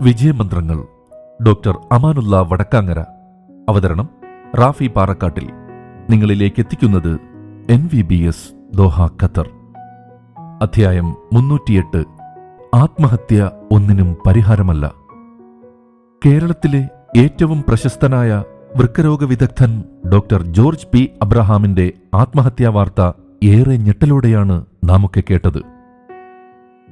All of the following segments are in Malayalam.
വിജയമന്ത്രങ്ങൾ ഡോക്ടർ അമാനുള്ള വടക്കാങ്ങര. അവതരണം റാഫി പാറക്കാട്ടിൽ. നിങ്ങളിലേക്ക് എത്തിക്കുന്നത് N V B S Doha Qatar. അധ്യായം മുന്നൂറ്റിയെട്ട്. ആത്മഹത്യ ഒന്നിനും പരിഹാരമല്ല. കേരളത്തിലെ ഏറ്റവും പ്രശസ്തനായ വൃക്കരോഗ വിദഗ്ധൻ ഡോക്ടർ ജോർജ് പി. അബ്രഹാമിന്റെ ആത്മഹത്യാ വാർത്ത ഏറെ ഞെട്ടലോടെയാണ് നാമൊക്കെ കേട്ടത്.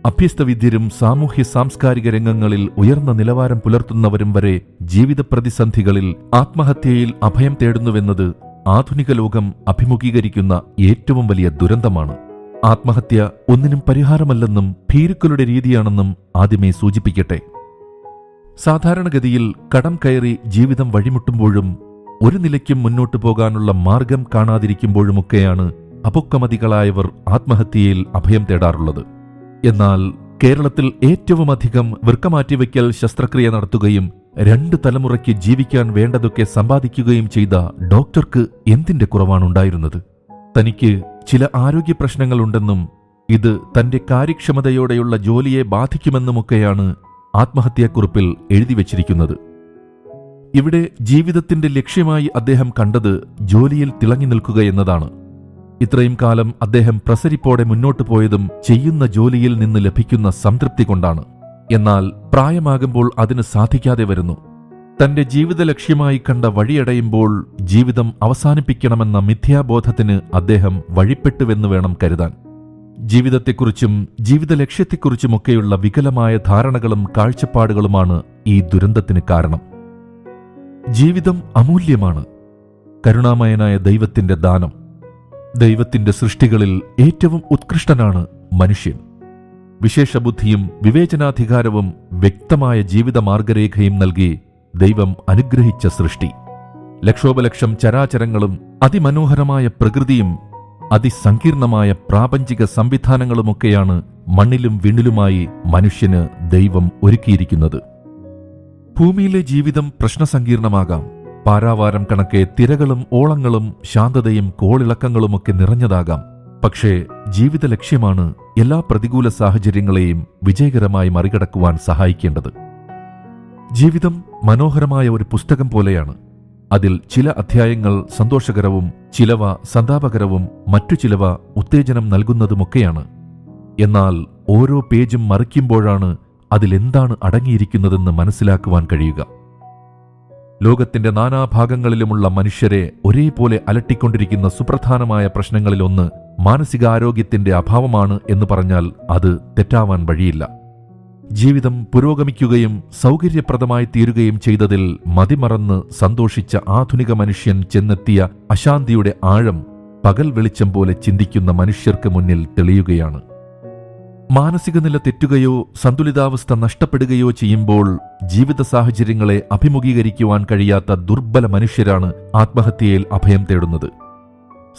അഭ്യസ്തവിദ്യരും സാമൂഹ്യ സാംസ്കാരിക രംഗങ്ങളിൽ ഉയർന്ന നിലവാരം പുലർത്തുന്നവരും വരെ ജീവിത പ്രതിസന്ധികളിൽ ആത്മഹത്യയിൽ അഭയം തേടുന്നുവെന്നത് ആധുനിക ലോകം അഭിമുഖീകരിക്കുന്ന ഏറ്റവും വലിയ ദുരന്തമാണ്. ആത്മഹത്യ ഒന്നിനും പരിഹാരമല്ലെന്നും ഭീരുക്കളുടെ രീതിയാണെന്നും ആദ്യമേ സൂചിപ്പിക്കട്ടെ. സാധാരണഗതിയിൽ കടം കയറി ജീവിതം വഴിമുട്ടുമ്പോഴും ഒരു നിലയ്ക്കും മുന്നോട്ടു പോകാനുള്ള മാർഗം കാണാതിരിക്കുമ്പോഴുമൊക്കെയാണ് അപൊക്കമതികളായവർ ആത്മഹത്യയിൽ അഭയം തേടാറുള്ളത്. എന്നാൽ കേരളത്തിൽ ഏറ്റവുമധികം വൃക്കമാറ്റിവയ്ക്കൽ ശസ്ത്രക്രിയ നടത്തുകയും രണ്ട് തലമുറയ്ക്ക് ജീവിക്കാൻ വേണ്ടതൊക്കെ സമ്പാദിക്കുകയും ചെയ്ത ഡോക്ടർക്ക് എന്തിന്റെ കുറവാണുണ്ടായിരുന്നത്? തനിക്ക് ചില ആരോഗ്യ പ്രശ്നങ്ങളുണ്ടെന്നും ഇത് തന്റെ കാര്യക്ഷമതയോടെയുള്ള ജോലിയെ ബാധിക്കുമെന്നുമൊക്കെയാണ് ആത്മഹത്യാക്കുറിപ്പിൽ എഴുതി വച്ചിരിക്കുന്നത്. ഇവിടെ ജീവിതത്തിന്റെ ലക്ഷ്യമായി അദ്ദേഹം കണ്ടത് ജോലിയിൽ തിളങ്ങി നിൽക്കുക എന്നതാണ്. ഇത്രയും കാലം അദ്ദേഹം പ്രസരിപ്പോടെ മുന്നോട്ടു പോയതും ചെയ്യുന്ന ജോലിയിൽ നിന്ന് ലഭിക്കുന്ന സംതൃപ്തി കൊണ്ടാണ്. എന്നാൽ പ്രായമാകുമ്പോൾ അതിന് സാധിക്കാതെ വരുന്നു. തന്റെ ജീവിത ലക്ഷ്യമായി കണ്ട വഴിയടയുമ്പോൾ ജീവിതം അവസാനിപ്പിക്കണമെന്ന മിഥ്യാബോധത്തിന് അദ്ദേഹം വഴിപ്പെട്ടുവെന്ന് വേണം കരുതാൻ. ജീവിതത്തെക്കുറിച്ചും ജീവിത ലക്ഷ്യത്തെക്കുറിച്ചുമൊക്കെയുള്ള വികലമായ ധാരണകളും കാഴ്ചപ്പാടുകളുമാണ് ഈ ദുരന്തത്തിന് കാരണം. ജീവിതം അമൂല്യമാണ്. കരുണാമയനായ ദൈവത്തിന്റെ ദാനം. ദൈവത്തിന്റെ സൃഷ്ടികളിൽ ഏറ്റവും ഉത്കൃഷ്ടനാണ് മനുഷ്യൻ. വിശേഷബുദ്ധിയും വിവേചനാധികാരവും വ്യക്തമായ ജീവിത മാർഗരേഖയും നൽകി ദൈവം അനുഗ്രഹിച്ച സൃഷ്ടി. ലക്ഷോപലക്ഷം ചരാചരങ്ങളും അതിമനോഹരമായ പ്രകൃതിയും അതിസങ്കീർണമായ പ്രാപഞ്ചിക സംവിധാനങ്ങളുമൊക്കെയാണ് മണ്ണിലും വിണ്ണിലുമായി മനുഷ്യന് ദൈവം ഒരുക്കിയിരിക്കുന്നത്. ഭൂമിയിലെ ജീവിതം പ്രശ്നസങ്കീർണമാകാം. പാരാവാരം കണക്കെ തിരകളും ഓളങ്ങളും ശാന്തതയും കോളിളക്കങ്ങളുമൊക്കെ നിറഞ്ഞതാകാം. പക്ഷേ ജീവിത ലക്ഷ്യമാണ് എല്ലാ പ്രതികൂല സാഹചര്യങ്ങളെയും വിജയകരമായി മറികടക്കുവാൻ സഹായിക്കേണ്ടത്. ജീവിതം മനോഹരമായ ഒരു പുസ്തകം പോലെയാണ്. അതിൽ ചില അധ്യായങ്ങൾ സന്തോഷകരവും ചിലവ സന്താപകരവും മറ്റു ചിലവ ഉത്തേജനം നൽകുന്നതുമൊക്കെയാണ്. എന്നാൽ ഓരോ പേജും മറിക്കുമ്പോഴാണ് അതിലെന്താണ് അടങ്ങിയിരിക്കുന്നതെന്ന് മനസ്സിലാക്കുവാൻ കഴിയുക. ലോകത്തിന്റെ നാനാഭാഗങ്ങളിലുമുള്ള മനുഷ്യരെ ഒരേപോലെ അലട്ടിക്കൊണ്ടിരിക്കുന്ന സുപ്രധാനമായ പ്രശ്നങ്ങളിലൊന്ന് മാനസികാരോഗ്യത്തിന്റെ അഭാവമാണ് എന്ന് പറഞ്ഞാൽ അത് തെറ്റാവാൻ വഴിയില്ല. ജീവിതം പുരോഗമിക്കുകയും സൗകര്യപ്രദമായി തീരുകയും ചെയ്തതിൽ മതിമറന്ന് സന്തോഷിച്ച ആധുനിക മനുഷ്യൻ ചെന്നെത്തിയ അശാന്തിയുടെ ആഴം പകൽ വെളിച്ചം പോലെ ചിന്തിക്കുന്ന മനുഷ്യർക്ക് മുന്നിൽ തെളിയുകയാണ്. മാനസിക നില തെറ്റുകയോ സന്തുലിതാവസ്ഥ നഷ്ടപ്പെടുകയോ ചെയ്യുമ്പോൾ ജീവിത സാഹചര്യങ്ങളെ അഭിമുഖീകരിക്കുവാൻ കഴിയാത്ത ദുർബല മനുഷ്യരാണ് ആത്മഹത്യയിൽ അഭയം തേടുന്നത്.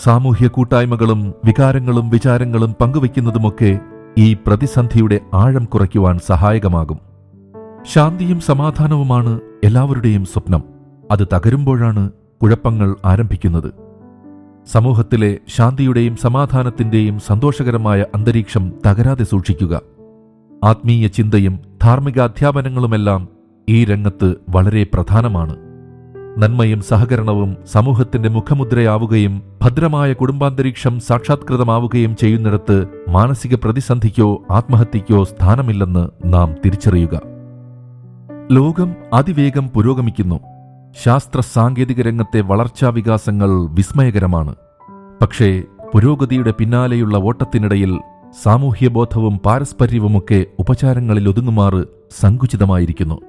സാമൂഹ്യ കൂട്ടായ്മകളും വികാരങ്ങളും വിചാരങ്ങളും പങ്കുവയ്ക്കുന്നതുമൊക്കെ ഈ പ്രതിസന്ധിയുടെ ആഴം കുറയ്ക്കുവാൻ സഹായകമാകും. ശാന്തിയും സമാധാനവുമാണ് എല്ലാവരുടെയും സ്വപ്നം. അത് തകരുമ്പോഴാണ് കുഴപ്പങ്ങൾ ആരംഭിക്കുന്നത്. സമൂഹത്തിലെ ശാന്തിയുടെയും സമാധാനത്തിന്റെയും സന്തോഷകരമായ അന്തരീക്ഷം തകരാതെ സൂക്ഷിക്കുക. ആത്മീയ ചിന്തയും ധാർമ്മിക അധ്യാപനങ്ങളുമെല്ലാം ഈ രംഗത്ത് വളരെ പ്രധാനമാണ്. നന്മയും സഹകരണവും സമൂഹത്തിന്റെ മുഖമുദ്രയാവുകയും ഭദ്രമായ കുടുംബാന്തരീക്ഷം സാക്ഷാത്കൃതമാവുകയും ചെയ്യുന്നിടത്ത് മാനസിക പ്രതിസന്ധിക്കോ ആത്മഹത്യയ്ക്കോ സ്ഥാനമില്ലെന്ന് നാം തിരിച്ചറിയുക. ലോകം അതിവേഗം പുരോഗമിക്കുന്നു. ശാസ്ത്ര സാങ്കേതിക രംഗത്തെ വളർച്ചാ വികാസങ്ങൾ വിസ്മയകരമാണ്. പക്ഷേ പുരോഗതിയുടെ പിന്നാലെയുള്ള ഓട്ടത്തിനിടയിൽ സാമൂഹ്യബോധവും പാരസ്പര്യവുമൊക്കെ ഉപചാരങ്ങളിൽ ഒതുങ്ങുമാറ് സങ്കുചിതമായിരിക്കുന്നു.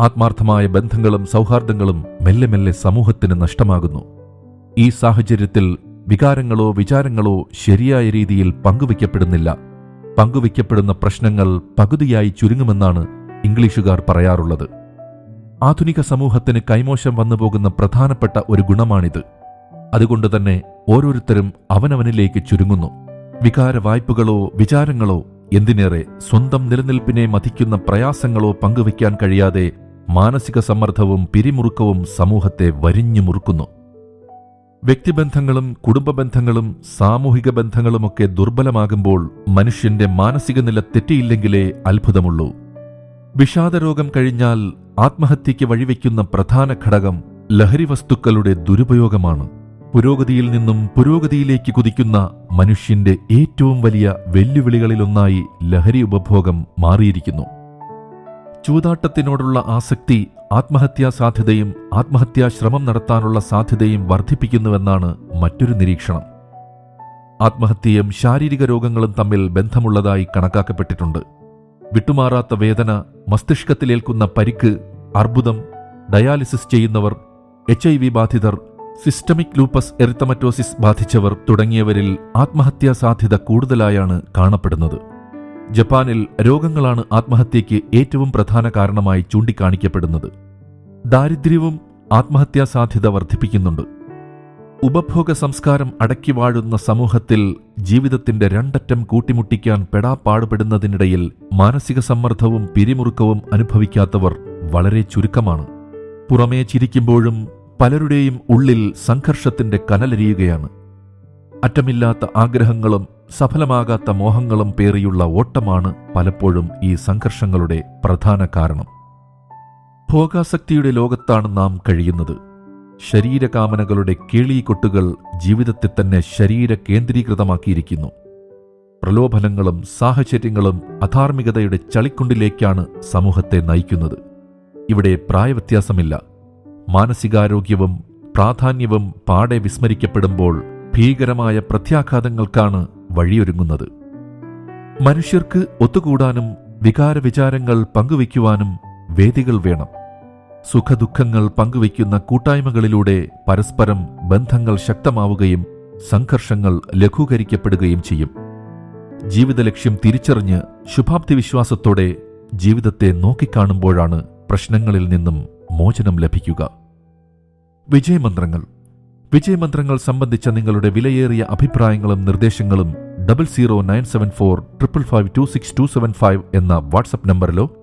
ആത്മാർത്ഥമായ ബന്ധങ്ങളും സൗഹാർദ്ദങ്ങളും മെല്ലെ മെല്ലെ സമൂഹത്തിന് നഷ്ടമാകുന്നു. ഈ സാഹചര്യത്തിൽ വികാരങ്ങളോ വിചാരങ്ങളോ ശരിയായ രീതിയിൽ പങ്കുവയ്ക്കപ്പെടുന്നില്ല. പങ്കുവയ്ക്കപ്പെടുന്ന പ്രശ്നങ്ങൾ പകുതിയായി ചുരുങ്ങുമെന്നാണ് ഇംഗ്ലീഷുകാർ പറയാറുള്ളത്. ആധുനിക സമൂഹത്തിന് കൈമോശം വന്നുപോകുന്ന പ്രധാനപ്പെട്ട ഒരു ഗുണമാണിത്. അതുകൊണ്ട് തന്നെ ഓരോരുത്തരും അവനവനിലേക്ക് ചുരുങ്ങുന്നു. വികാര വായ്പകളോ വിചാരങ്ങളോ എന്തിനേറെ സ്വന്തം നിലനിൽപ്പിനെ മതിക്കുന്ന പ്രയാസങ്ങളോ പങ്കുവയ്ക്കാൻ കഴിയാതെ മാനസിക സമ്മർദ്ദവും പിരിമുറുക്കവും സമൂഹത്തെ വരിഞ്ഞു മുറുക്കുന്നു. വ്യക്തിബന്ധങ്ങളും കുടുംബ ബന്ധങ്ങളും സാമൂഹിക ബന്ധങ്ങളുമൊക്കെ ദുർബലമാകുമ്പോൾ മനുഷ്യന്റെ മാനസിക നില തെറ്റിയില്ലെങ്കിലേ അത്ഭുതമുള്ളൂ. വിഷാദരോഗം കഴിഞ്ഞാൽ ആത്മഹത്യയ്ക്ക് വഴിവെക്കുന്ന പ്രധാന ഘടകം ലഹരി വസ്തുക്കളുടെ ദുരുപയോഗമാണ്. പുരോഗതിയിൽ നിന്നും പുരോഗതിയിലേക്ക് കുതിക്കുന്ന മനുഷ്യന്റെ ഏറ്റവും വലിയ വെല്ലുവിളികളിലൊന്നായി ലഹരി ഉപഭോഗം മാറിയിരിക്കുന്നു. ചൂതാട്ടത്തിനോടുള്ള ആസക്തി ആത്മഹത്യാ സാധ്യതയും ആത്മഹത്യാ ശ്രമം നടത്താനുള്ള സാധ്യതയും വർദ്ധിപ്പിക്കുന്നുവെന്നാണ് മറ്റൊരു നിരീക്ഷണം. ആത്മഹത്യയും ശാരീരിക രോഗങ്ങളും തമ്മിൽ ബന്ധമുള്ളതായി കണക്കാക്കപ്പെട്ടിട്ടുണ്ട്. വിട്ടുമാറാത്ത വേദന മസ്തിഷ്കത്തിലേൽക്കുന്ന പരിക്ക് അർബുദം ഡയാലിസിസ് ചെയ്യുന്നവർ എച്ച് ഐ വി ബാധിതർ സിസ്റ്റമിക് ലൂപ്പസ് എറിത്തമറ്റോസിസ് ബാധിച്ചവർ തുടങ്ങിയവരിൽ ആത്മഹത്യാ സാധ്യത കൂടുതലായാണ് കാണപ്പെടുന്നത്. ജപ്പാനിൽ രോഗങ്ങളാണ് ആത്മഹത്യയ്ക്ക് ഏറ്റവും പ്രധാന കാരണമായി ചൂണ്ടിക്കാണിക്കപ്പെടുന്നത്. ദാരിദ്ര്യവും ആത്മഹത്യാ സാധ്യത വർദ്ധിപ്പിക്കുന്നുണ്ട്. ഉപഭോഗ സംസ്കാരം അടക്കി വാഴുന്ന സമൂഹത്തിൽ ജീവിതത്തിന്റെ രണ്ടറ്റം കൂട്ടിമുട്ടിക്കാൻ പെടാപ്പാടുപെടുന്നതിനിടയിൽ മാനസിക സമ്മർദ്ദവും പിരിമുറുക്കവും അനുഭവിക്കാത്തവർ വളരെ ചുരുക്കമാണ്. പുറമേ ചിരിക്കുമ്പോഴും പലരുടെയും ഉള്ളിൽ സംഘർഷത്തിന്റെ കനലരിയുകയാണ്. അറ്റമില്ലാത്ത ആഗ്രഹങ്ങളും സഫലമാകാത്ത മോഹങ്ങളും പേറിയുള്ള ഓട്ടമാണ് പലപ്പോഴും ഈ സംഘർഷങ്ങളുടെ പ്രധാന കാരണം. ഭോഗാസക്തിയുടെ ലോകത്താണ് നാം കഴിയുന്നത്. ശരീരകാമനകളുടെ കേളീകൊട്ടുകൾ ജീവിതത്തെ തന്നെ ശരീര കേന്ദ്രീകൃതമാക്കിയിരിക്കുന്നു പ്രലോഭനങ്ങളും സാഹചര്യങ്ങളും അധാർമികതയുടെ ചളിക്കുണ്ടിലേക്കാണ് സമൂഹത്തെ നയിക്കുന്നത്. ഇവിടെ പ്രായവ്യത്യാസമില്ല. മാനസികാരോഗ്യവും പ്രാധാന്യവും പാടെ വിസ്മരിക്കപ്പെടുമ്പോൾ ഭീകരമായ പ്രത്യാഘാതങ്ങൾക്കാണ് വഴിയൊരുങ്ങുന്നത്. മനുഷ്യർക്ക് ഒത്തുകൂടാനും വികാരവിചാരങ്ങൾ പങ്കുവയ്ക്കുവാനും വേദികൾ വേണം. സുഖദുഃഖങ്ങൾ പങ്കുവയ്ക്കുന്ന കൂട്ടായ്മകളിലൂടെ പരസ്പരം ബന്ധങ്ങൾ ശക്തമാവുകയും സംഘർഷങ്ങൾ ലഘൂകരിക്കപ്പെടുകയും ചെയ്യും. ജീവിതലക്ഷ്യം തിരിച്ചറിഞ്ഞ് ശുഭാപ്തി വിശ്വാസത്തോടെ ജീവിതത്തെ നോക്കിക്കാണുമ്പോഴാണ് പ്രശ്നങ്ങളിൽ നിന്നും മോചനം ലഭിക്കുക. വിജയമന്ത്രങ്ങൾ. വിജയമന്ത്രങ്ങൾ സംബന്ധിച്ച നിങ്ങളുടെ വിലയേറിയ അഭിപ്രായങ്ങളും നിർദ്ദേശങ്ങളും double zero nine seven four triple five two six two seven five എന്ന വാട്സപ്പ് നമ്പറിലോ